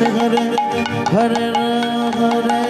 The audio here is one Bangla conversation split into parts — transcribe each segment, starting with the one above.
হরে হরে হরে রাম হরে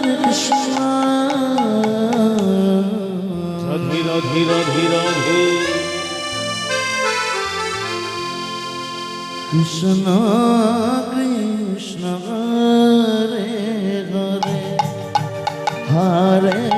কৃষ্ণ রাধে রাধে রাধে রাধে কৃষ্ণ কৃষ্ণ হরে হরে হরে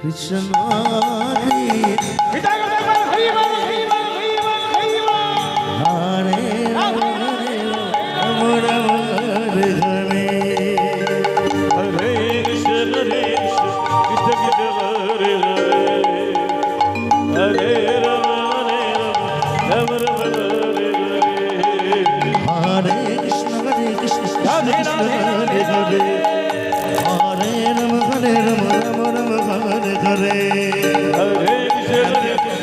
কৃষ্ণ। রাধে